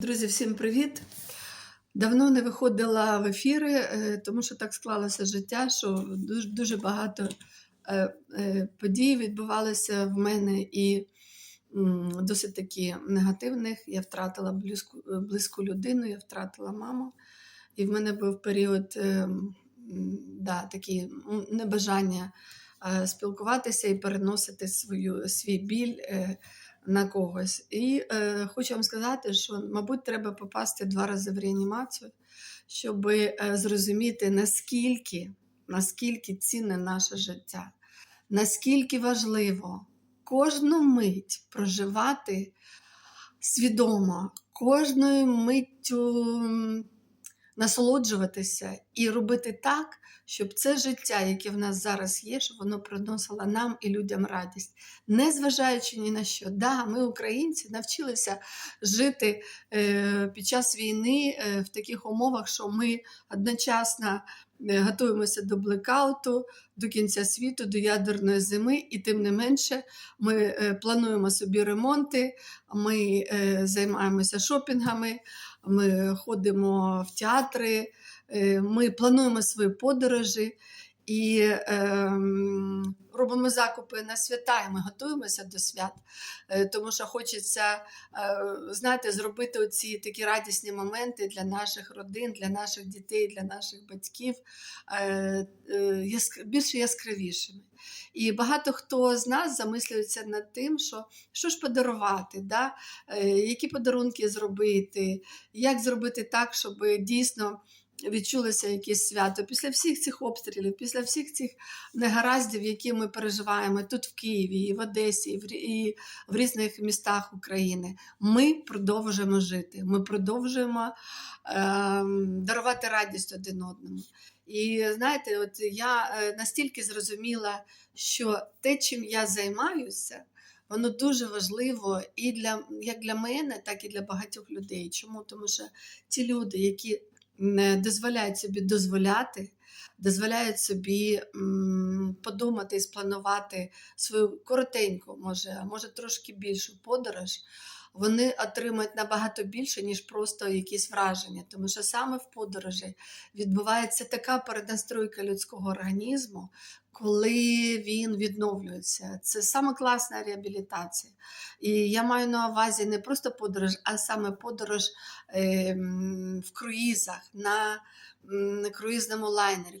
Друзі, всім привіт! Давно не виходила в ефіри, е, тому що так склалося життя, що дуже, дуже багато е, е, подій відбувалося в мене і досить таки негативних. Я втратила близьку, близьку людину, я втратила маму. І в мене був період да, такі небажання спілкуватися і переносити свою, свій біль. На когось. І е, хочу вам сказати, що, мабуть, треба попасти два рази в реанімацію, щоб е, зрозуміти, наскільки, наскільки цінне наше життя, наскільки важливо кожну мить проживати свідомо, кожною миттю насолоджуватися і робити так, щоб це життя, яке в нас зараз є, щоб воно приносило нам і людям радість, не зважаючи ні на що. Да, ми, українці, навчилися жити е, під час війни е, в таких умовах, що ми одночасно готуємося до блекауту, до кінця світу, до ядерної зими, і тим не менше ми е, плануємо собі ремонти, ми е, займаємося шопінгами, ми ходимо в театри, е, ми плануємо свої подорожі і ем, робимо закупи на свята, і ми готуємося до свят, Е, тому що хочеться, е, знаєте, зробити оці такі радісні моменти для наших родин, для наших дітей, для наших батьків е, е, більш яскравішими. І багато хто з нас замислюється над тим, що що ж подарувати, да? е, які подарунки зробити, як зробити так, щоб дійсно відчулося якесь свято після всіх цих обстрілів, після всіх цих негараздів, які ми переживаємо тут в Києві, і в Одесі, і в, різних містах України. Ми продовжуємо жити, ми продовжуємо ем, дарувати радість один одному. І знаєте, от я е, настільки зрозуміла, що те, чим я займаюся, воно дуже важливо і для як для мене, так і для багатьох людей. Чому? Тому що ті люди, які не дозволяють собі дозволяти, дозволяють собі подумати і спланувати свою коротеньку, може, а може трошки більшу подорож, вони отримують набагато більше, ніж просто якісь враження. Тому що саме в подорожі відбувається така перенастройка людського організму, коли він відновлюється. Це саме класна реабілітація. І я маю на увазі не просто подорож, а саме подорож ем, в круїзах, на, круїзному лайнері,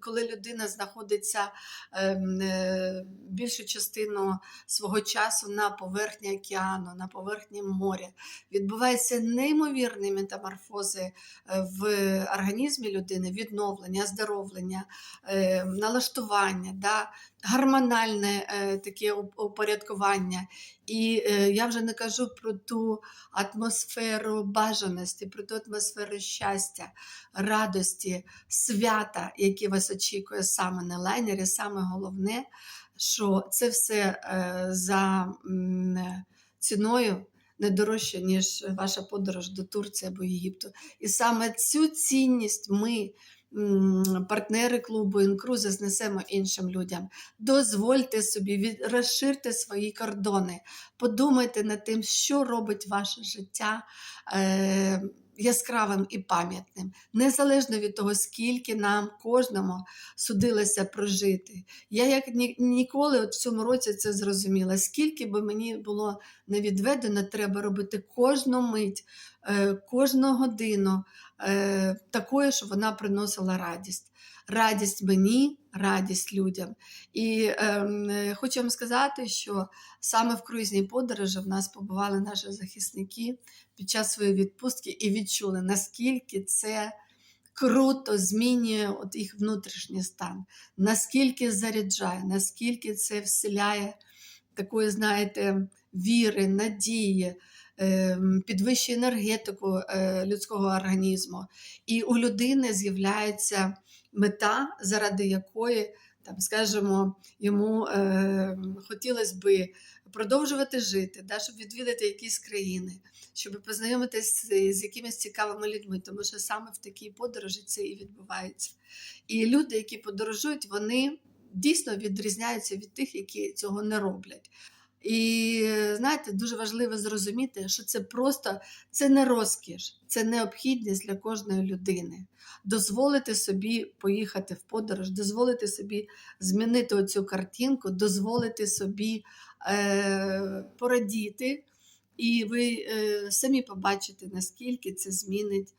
коли, людина знаходиться ем, е, більшу частину свого часу на поверхні океану, на поверхні моря. Відбуваються неймовірні метаморфози е, в організмі людини, відновлення, оздоровлення, е, налаштування, да, гормональне е, таке упорядкування. І е, я вже не кажу про ту атмосферу бажаності, про ту атмосферу щастя, радості, свята, яке вас очікує саме на лайнері. Саме головне, що це все е, за е, ціною. Не дорожче, ніж ваша подорож до Турції або Єгипту. І саме цю цінність ми, партнери клубу Інкрузи, знесемо іншим людям. Дозвольте собі, розширте свої кордони, подумайте над тим, що робить ваше життя е, яскравим і пам'ятним, незалежно від того, скільки нам кожному судилося прожити. Я як ні, ніколи от в цьому році це зрозуміла. Скільки би мені було не відведено, треба робити кожну мить, е, кожну годину е, такою, щоб вона приносила радість. Радість мені, радість людям. І е, хочу вам сказати, що саме в круїзній подорожі в нас побували наші захисники під час своєї відпустки і відчули, наскільки це круто змінює от їх внутрішній стан, наскільки заряджає, наскільки це вселяє такої, знаєте, віри, надії, підвищує енергетику е, людського організму. І у людини з'являється мета, заради якої, там, скажімо, йому е, хотілося би продовжувати жити, да, щоб відвідати якісь країни, щоб познайомитися з якимись цікавими людьми, тому що саме в такій подорожі це і відбувається. І люди, які подорожують, вони дійсно відрізняються від тих, які цього не роблять. І е, знаєте, дуже важливо зрозуміти, що це просто це не розкіш, це необхідність для кожної людини. Дозволити собі поїхати в подорож, дозволити собі змінити оцю картинку, дозволити собі е, порадіти, і ви е, самі побачите, наскільки це змінить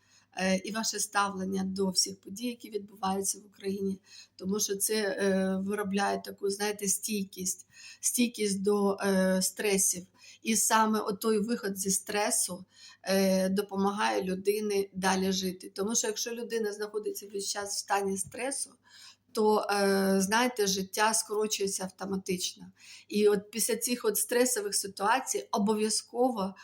і ваше ставлення до всіх подій, які відбуваються в Україні, тому що це е, виробляє таку, знаєте, стійкість, стійкість до е, стресів. І саме той виход зі стресу е, допомагає людині далі жити. Тому що якщо людина знаходиться весь час в стані стресу, то е, знаєте, життя скорочується автоматично. І от після цих от стресових ситуацій обов'язково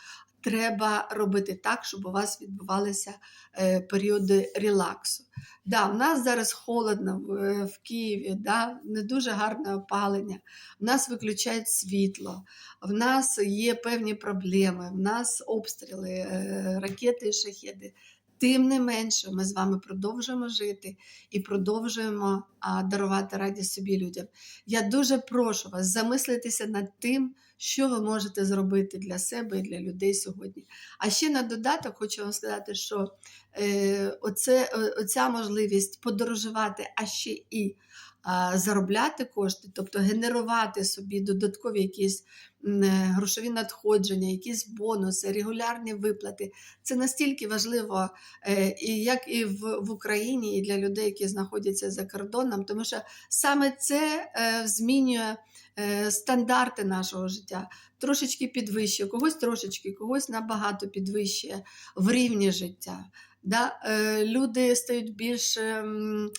треба робити так, щоб у вас відбувалися е, періоди релаксу. Да, в нас зараз холодно в, в Києві, да, не дуже гарне опалення, в нас виключають світло, в нас є певні проблеми, в нас обстріли, е, ракети і шахеди. Тим не менше, ми з вами продовжуємо жити і продовжуємо а, дарувати радість собі людям. Я дуже прошу вас замислитися над тим, що ви можете зробити для себе і для людей сьогодні. А ще на додаток хочу вам сказати, що е, оце, оця можливість подорожувати, а ще і заробляти кошти, тобто генерувати собі додаткові якісь е, грошові надходження, якісь бонуси, регулярні виплати. Це настільки важливо, е, і як і в, Україні, і для людей, які знаходяться за кордоном, тому що саме це е, змінює стандарти нашого життя. Трошечки підвищує, когось трошечки, когось набагато підвищує в рівні життя. Да? Люди стають більш ем,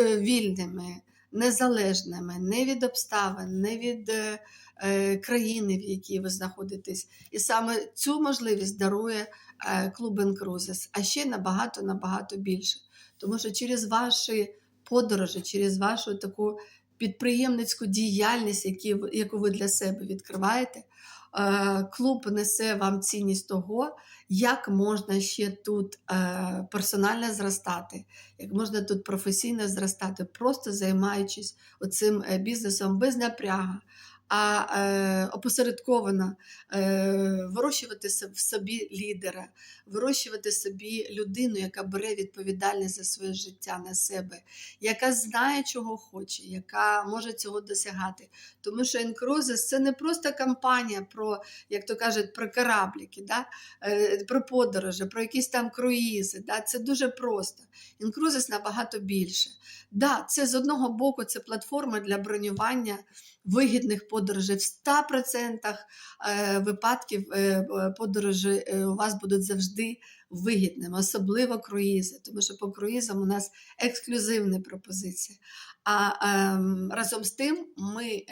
вільними, незалежними, не від обставин, не від е, е, країни, в якій ви знаходитесь. І саме цю можливість дарує е, клуб Cruises, а ще набагато набагато більше. Тому що через ваші подорожі, через вашу таку підприємницьку діяльність, яку ви для себе відкриваєте, клуб несе вам цінність того, як можна ще тут е, персонально зростати, як можна тут професійно зростати, просто займаючись оцим е, бізнесом без напряга, а е, опосередковано е, вирощувати в собі лідера, вирощувати собі людину, яка бере відповідальність за своє життя на себе, яка знає, чого хоче, яка може цього досягати. Тому що Енкрузис це не просто кампанія про, як то кажуть, про корабліки, да? е, про подорожі, про якісь там круїзи. Да? Це дуже просто. Інкрузис набагато більше. Да, це з одного боку це платформа для бронювання вигідних подорожей. В 100% е, випадків е, е, подорожі у вас будуть завжди вигідними, особливо круїзи, тому що по круїзам у нас ексклюзивні пропозиції. А ем, разом з тим ми е,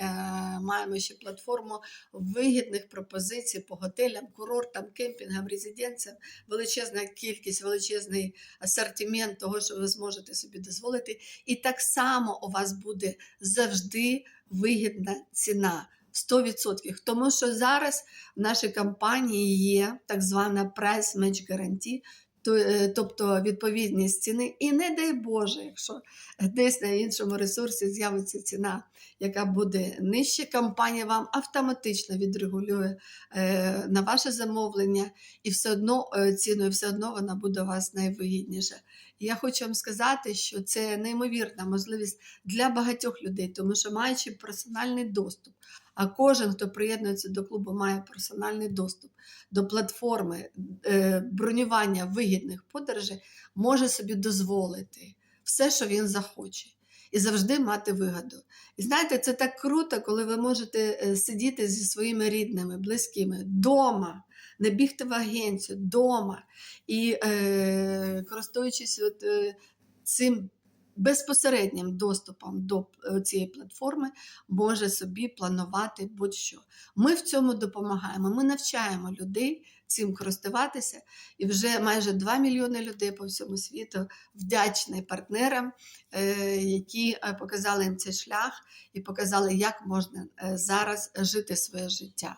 маємо ще платформу вигідних пропозицій по готелям, курортам, кемпінгам, резиденціям, величезна кількість, величезний асортимент того, що ви зможете собі дозволити. І так само у вас буде завжди вигідна ціна. 100%. Тому що зараз в нашій компанії є так звана price match guarantee, е, тобто відповідність ціни. І не дай Боже, якщо десь на іншому ресурсі з'явиться ціна, яка буде нижче, компанія вам автоматично відрегулює е, на ваше замовлення, і все одно е, ціною, все одно вона буде у вас найвигідніша. Я хочу вам сказати, що це неймовірна можливість для багатьох людей, тому що маючи персональний доступ, а кожен, хто приєднується до клубу, має персональний доступ до платформи е, бронювання вигідних подорожей, може собі дозволити все, що він захоче, і завжди мати вигоду. І знаєте, це так круто, коли ви можете е, сидіти зі своїми рідними, близькими дома, не бігти в агенцію, дома. І е, користуючись от, е, цим безпосереднім доступом до е, цієї платформи, може собі планувати будь-що. Ми в цьому допомагаємо. Ми навчаємо людей цим користуватися, і вже майже 2 мільйони людей по всьому світу вдячні партнерам, е, які е, показали їм цей шлях і показали, як можна зараз жити своє життя.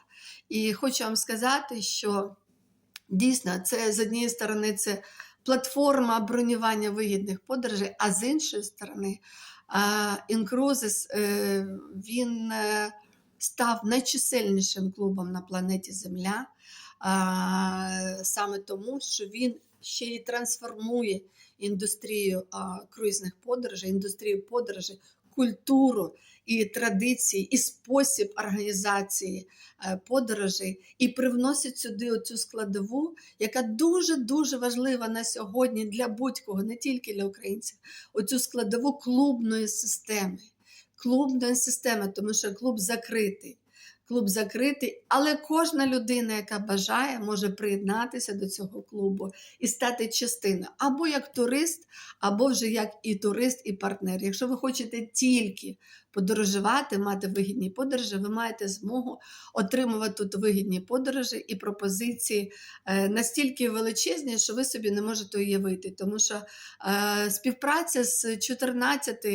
І хочу вам сказати, що дійсно це з однієї сторони це платформа бронювання вигідних подорожей, а з іншої сторони, Інкрузис він е, став найчисельнішим клубом на планеті Земля, саме тому, що він ще й трансформує індустрію круїзних подорожей, індустрію подорожей, культуру і традиції, і спосіб організації е, подорожей, і привносять сюди оцю складову, яка дуже дуже важлива на сьогодні для будь-кого, не тільки для українців, оцю складову клубної системи. Клубної системи, тому що клуб закритий. Клуб закритий, але кожна людина, яка бажає, може приєднатися до цього клубу і стати частиною або як турист, або вже як і турист, і партнер. Якщо ви хочете тільки подорожувати, мати вигідні подорожі, ви маєте змогу отримувати тут вигідні подорожі і пропозиції е, настільки величезні, що ви собі не можете уявити. Тому що е, співпраця з 14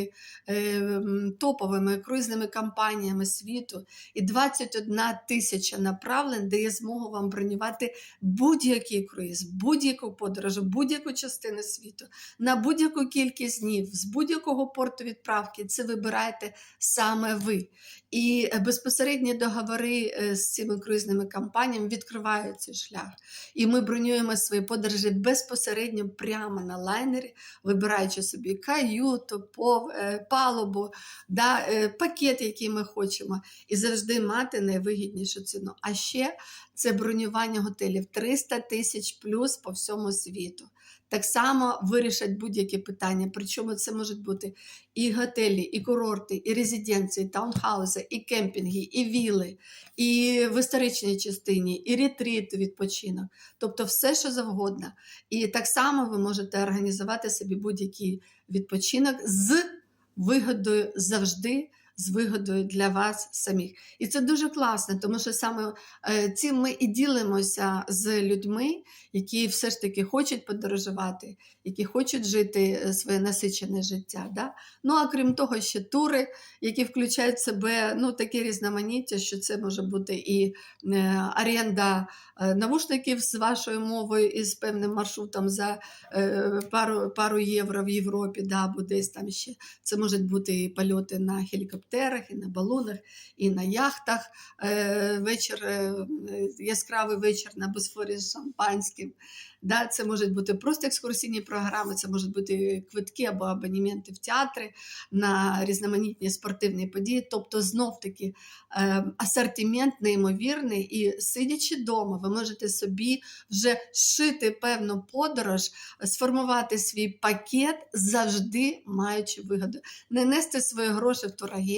е, топовими круїзними компаніями світу і 21 тисяча направлень дає змогу вам бронювати будь-який круїз, будь-яку подорож, будь-яку частину світу, на будь-яку кількість днів, з будь-якого порту відправки. Це вибираєте саме ви. І е, безпосередні договори е, з цими круїзними компаніями відкривають цей шлях. І ми бронюємо свої подорожі безпосередньо прямо на лайнері, вибираючи собі каюту, е, палубу, да, пакет, який ми хочемо, і завжди мати найвигіднішу ціну. А ще це бронювання готелів 300 тисяч плюс по всьому світу. Так само вирішать будь-які питання. Причому це можуть бути і готелі, і курорти, і резиденції, і таунхаузи, і кемпінги, і віли, і в історичній частині, і ретріт, відпочинок. Тобто все, що завгодно. І так само ви можете організувати собі будь-який відпочинок з вигодою завжди. З вигодою для вас самих. І це дуже класно, тому що саме е, цим ми і ділимося з людьми, які все ж таки хочуть подорожувати, які хочуть жити е, своє насичене життя. Да? Ну а крім того, ще тури, які включають в себе ну, такі різноманіття, що це може бути і оренда е, навушників з вашою мовою і з певним маршрутом за пару, пару євро в Європі, да, або десь там ще. Це можуть бути і польоти на гелікоптерах, і на балонах, і на яхтах. Е, вечір, е, яскравий вечір на Босфорі з шампанським. Да, це можуть бути просто екскурсійні програми, це можуть бути квитки або абонементи в театри на різноманітні спортивні події. Тобто, знов-таки е, асортимент неймовірний, і сидячи вдома, ви можете собі вже шити певну подорож, сформувати свій пакет, завжди маючи вигоду, не нести свої гроші в турагенцію.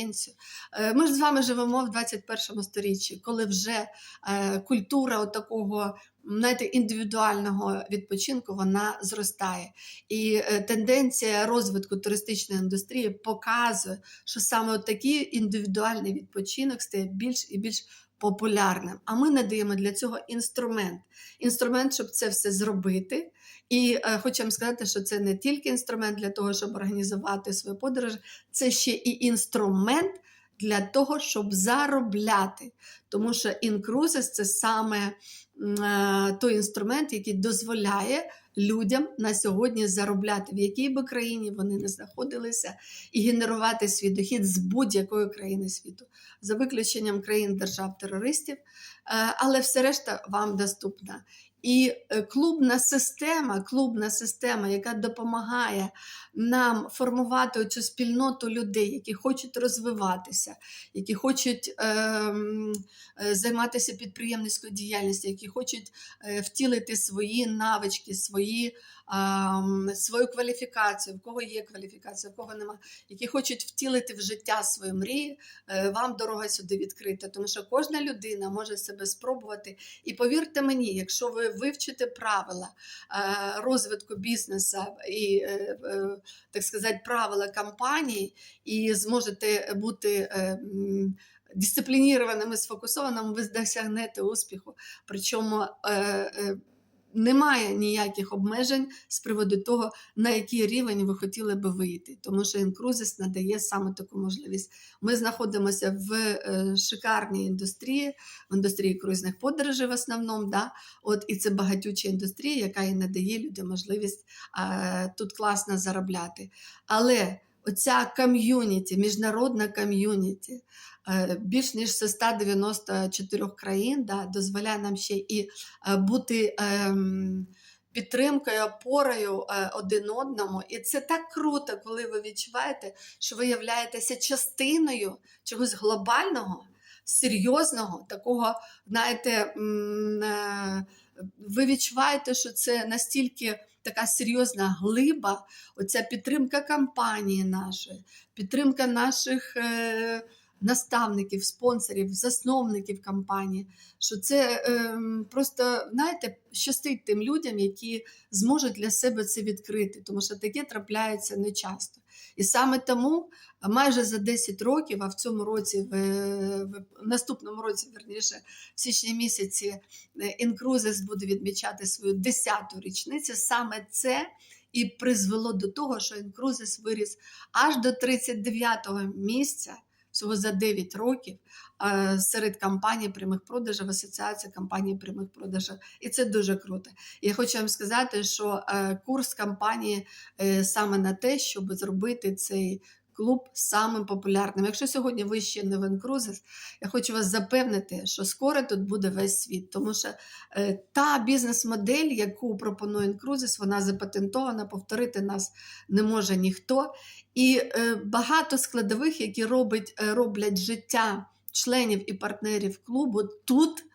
Е, Ми ж з вами живемо в 21 сторіччі, коли вже е, культура такого знаєте, індивідуального відпочинку вона зростає. І е, тенденція розвитку туристичної індустрії показує, що саме такий індивідуальний відпочинок стає більш і більш популярним. А ми надаємо для цього інструмент. Інструмент, щоб це все зробити. І е, хочу вам сказати, що це не тільки інструмент для того, щоб організувати свою подорож, це ще і інструмент для того, щоб заробляти. Тому що інкрузис це саме е, той інструмент, який дозволяє людям на сьогодні заробляти, в якій би країні вони не знаходилися, і генерувати свій дохід з будь-якої країни світу, за виключенням країн держав-терористів, е, але все решта вам доступна. І е, клубна система, клубна система, яка допомагає нам формувати цю спільноту людей, які хочуть розвиватися, які хочуть е, е займатися підприємницькою діяльністю, які хочуть е, втілити свої навички, свої, свою кваліфікацію, в кого є кваліфікація, в кого нема, які хочуть втілити в життя свої мрії, е, вам дорога сюди відкрита, тому що кожна людина може себе спробувати. І повірте мені, якщо ви вивчите правила е, розвитку бізнесу і, е, так сказати, правила компанії, і зможете бути дисциплінірованими, сфокусованими, ви досягнете успіху. Причому немає ніяких обмежень з приводу того, на який рівень ви хотіли би вийти, тому що інкрузис надає саме таку можливість. Ми знаходимося в е, шикарній індустрії, в індустрії круїзних подорожей в основному. Да? От, і це багатюча індустрія, яка і надає людям можливість е, тут класно заробляти. Але оця ком'юніті, міжнародна ком'юніті, е, більш ніж з 194 країн, да, дозволяє нам ще і е, бути ем, підтримкою, опорою е, один одному. І це так круто, коли ви відчуваєте, що ви являєтеся частиною чогось глобального, серйозного, такого, знаєте, ви відчуваєте, що це настільки така серйозна глиба, оця підтримка кампанії нашої, підтримка наших е, наставників, спонсорів, засновників кампанії. Що це е, просто, знаєте, щастить тим людям, які зможуть для себе це відкрити, тому що таке трапляється не часто. І саме тому майже за 10 років, а в цьому році, в, в, наступному році, верніше, в січні місяці, Інкрузис буде відмічати свою 10-ту річницю. Саме це і призвело до того, що Інкрузис виріс аж до 39-го місця. Всього за 9 років серед компаній прямих продажів, асоціація компаній прямих продажів. І це дуже круто. Я хочу вам сказати, що е, курс компанії е, саме на те, щоб зробити цей клуб самим популярним. Якщо сьогодні ви ще не в Енкрузис, я хочу вас запевнити, що скоро тут буде весь світ, тому що е, та бізнес-модель, яку пропонує Енкрузис, вона запатентована, повторити нас не може ніхто. І е, багато складових, які робить, е, роблять життя членів і партнерів клубу тут.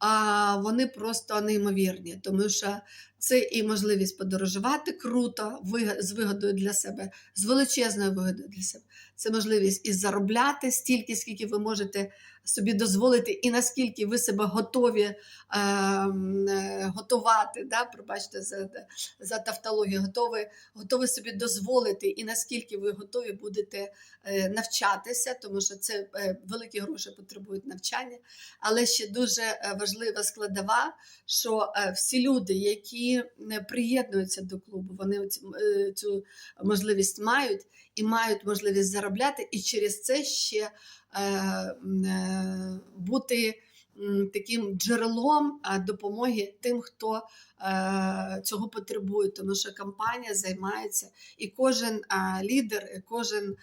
А вони просто неймовірні, тому що це і можливість подорожувати круто, з вигодою для себе, з величезною вигодою для себе. Це можливість і заробляти стільки, скільки ви можете собі дозволити, і наскільки ви себе готові е, е, готувати. Да? Пробачте за, за тавтологію, готові, готові собі дозволити, і наскільки ви готові будете е, навчатися, тому що це е, великі гроші потребують навчання. Але ще дуже е, важлива складова, що всі люди, які не приєднуються до клубу, вони е, цю можливість мають і мають можливість заробляти, і через це ще е, е, бути таким джерелом допомоги тим, хто е, цього потребує, тому що компанія займається, і кожен лідер, і кожен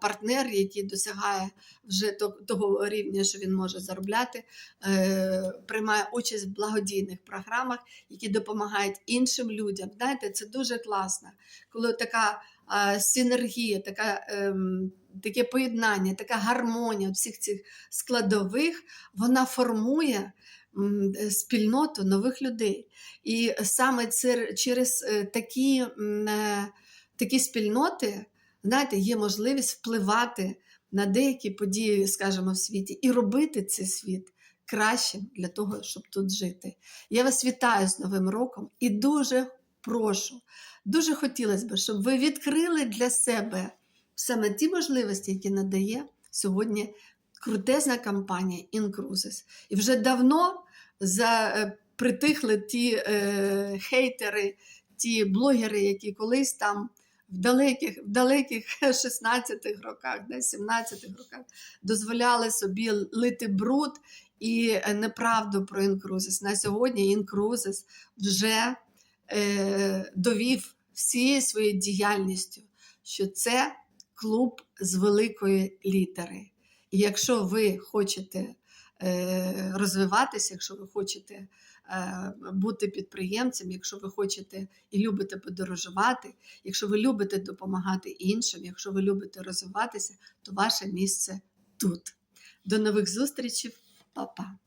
партнер, який досягає вже того рівня, що він може заробляти, е, приймає участь в благодійних програмах, які допомагають іншим людям. Знаєте, це дуже класно, коли така синергія, така, ем, таке поєднання, така гармонія всіх цих складових, вона формує спільноту нових людей. І саме через е, такі, е, такі спільноти, знаєте, є можливість впливати на деякі події, скажімо, в світі, і робити цей світ кращим для того, щоб тут жити. Я вас вітаю з Новим роком і дуже прошу, дуже хотілося б, щоб ви відкрили для себе саме ті можливості, які надає сьогодні крутезна компанія Incruises. І вже давно за, е, притихли ті е, хейтери, ті блогери, які колись там. В далеких, в далеких 16-х роках, да, 17-х роках дозволяли собі лити бруд і е, неправду про інкрузис. На сьогодні інкрузис вже е, довів всією своєю діяльністю, що це клуб з великої літери. І якщо ви хочете е, розвиватися, якщо ви хочете е, бути підприємцем, якщо ви хочете і любите подорожувати, якщо ви любите допомагати іншим, якщо ви любите розвиватися, то ваше місце тут. До нових зустрічей, Па-па!